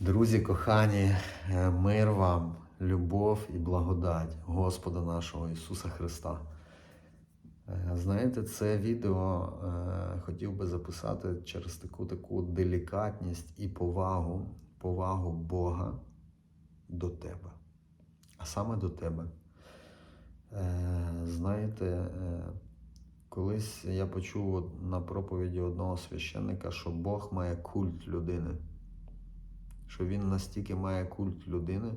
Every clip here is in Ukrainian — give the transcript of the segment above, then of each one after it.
Друзі кохані, е, мир вам, любов і благодать Господа нашого Ісуса Христа. Е, Знаєте, це відео е, хотів би записати через таку таку делікатність і повагу, повагу Бога до тебе. А саме до тебе. Знаєте, колись я почув на проповіді одного священника, що Бог має культ людини що він настільки має культ людини,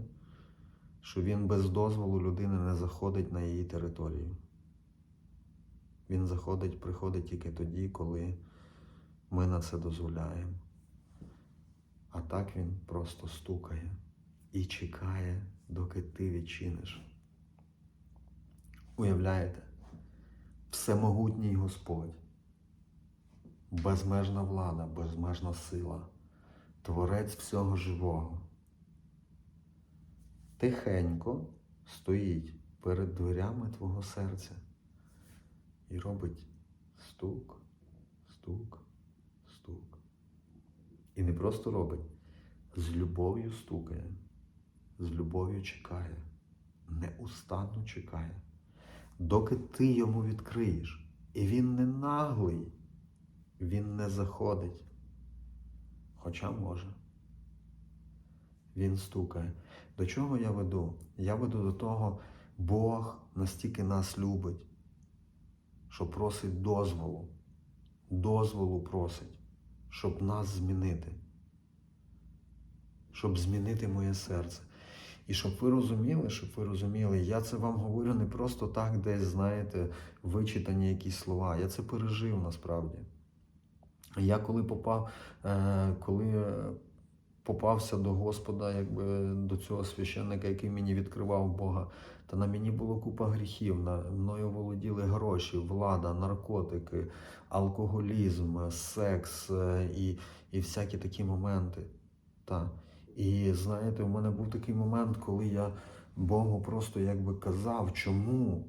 що він без дозволу людини не заходить на її територію. Він заходить, приходить тільки тоді, коли ми на це дозволяємо. А так він просто стукає і чекає, доки ти відчиниш. Уявляєте? Всемогутній Господь, безмежна влада, безмежна сила. Творець всього живого. Тихенько стоїть перед дверями твого серця і робить стук, стук, стук. І не просто робить, з любов'ю стукає, з любов'ю чекає, неустанно чекає, доки ти йому відкриєш. І він не наглий, він не заходить. Хоча може. Він стукає. До чого я веду? Я веду до того, Бог настільки нас любить, що просить дозволу. Дозволу просить, щоб нас змінити. Щоб змінити моє серце. І щоб ви розуміли, щоб ви розуміли, я це вам говорю не просто так, десь, знаєте, вичитані якісь слова. Я це пережив насправді. Я коли попав, е, коли попався до Господа, якби до цього священника, який мені відкривав Бога, та на мені було купа гріхів. На мною володіли гроші, влада, наркотики, алкоголізм, секс е, і, і всякі такі моменти. Та. І знаєте, у мене був такий момент, коли я Богу просто якби казав, чому?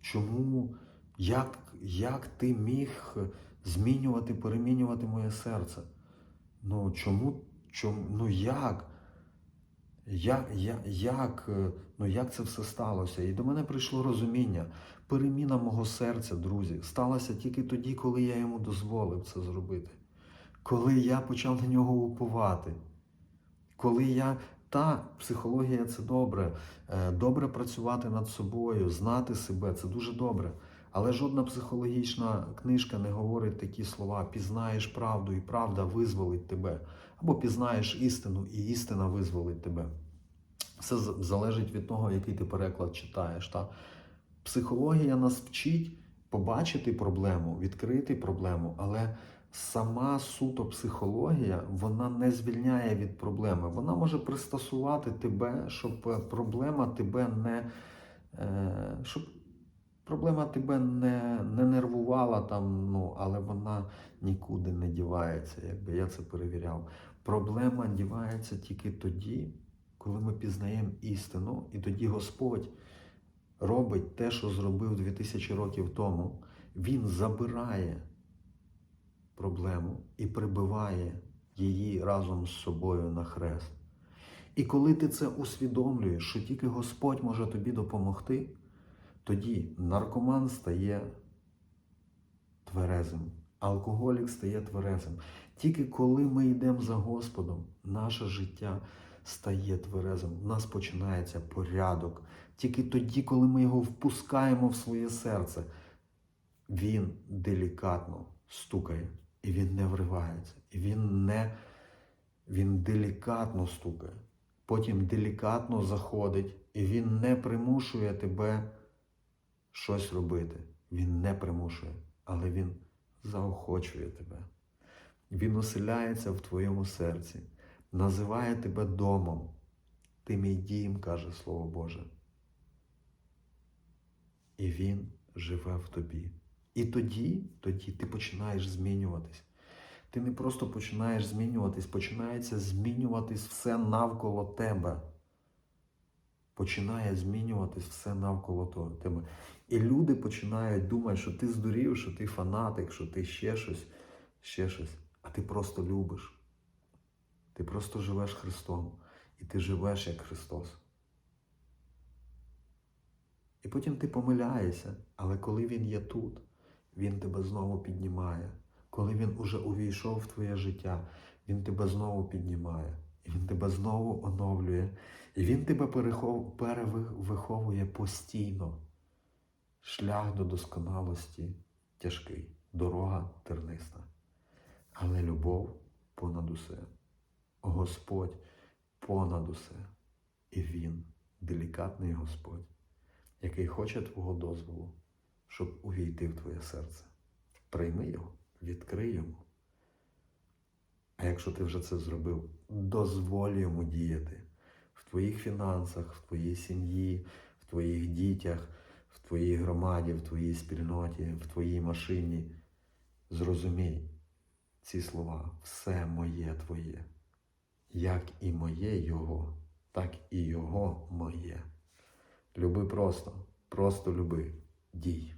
Чому? Як, як ти міг змінювати, перемінювати моє серце. Ну чому? чому ну як? Я, я, як, е, ну як це все сталося? І до мене прийшло розуміння. Переміна мого серця, друзі, сталася тільки тоді, коли я йому дозволив це зробити. Коли я почав на нього уповати. Коли я. Та психологія це добре. Е, Добре працювати над собою, знати себе це дуже добре. Але жодна психологічна книжка не говорить такі слова: пізнаєш правду, і правда визволить тебе, або пізнаєш істину, і істина визволить тебе. Все залежить від того, який ти переклад читаєш. Та? Психологія нас вчить побачити проблему, відкрити проблему, але сама суто психологія вона не звільняє від проблеми. Вона може пристосувати тебе, щоб е, проблема тебе не. е, Щоб проблема тебе не, не нервувала там, ну, але вона нікуди не дівається, якби я це перевіряв. Проблема дівається тільки тоді, коли ми пізнаємо істину, і тоді Господь робить те, що зробив 2000 років тому. Він забирає проблему і прибиває її разом з собою на хрест. І коли ти це усвідомлюєш, що тільки Господь може тобі допомогти, тоді наркоман стає тверезим, алкоголік стає тверезим. Тільки коли ми йдемо за Господом, наше життя стає тверезим. У нас починається порядок. Тільки тоді, коли ми його впускаємо в своє серце, він делікатно стукає, і він не вривається, і він не він делікатно стукає. Потім делікатно заходить, і він не примушує тебе щось робити. Він не примушує, але він заохочує тебе. Він оселяється в твоєму серці, називає тебе домом. Ти мій дім, каже Слово Боже. І він живе в тобі. І тоді, тоді ти починаєш змінюватись. Ти не просто починаєш змінюватись, починається змінюватись все навколо тебе. Починає змінюватись все навколо тебе. І люди починають думати, що ти здурів, що ти фанатик, що ти ще щось, ще щось. А ти просто любиш. Ти просто живеш Христом, і ти живеш як Христос. І потім ти помиляєшся, але коли Він є тут, Він тебе знову піднімає. Коли Він уже увійшов в твоє життя, Він тебе знову піднімає, і Він тебе знову оновлює, і Він тебе перевиховує постійно. Шлях до досконалості тяжкий, дорога терниста. Але любов понад усе. Господь понад усе. І Він, делікатний Господь, який хоче твого дозволу, щоб увійти в твоє серце. Прийми його, відкрий йому. А якщо ти вже це зробив, дозволь йому діяти в твоїх фінансах, в твоїй сім'ї, в твоїх дітях, в твоїй громаді, в твоїй спільноті, в твоїй машині. Зрозумій ці слова, все моє твоє. Як і моє Його, так і Його моє. Люби просто, просто люби, дій.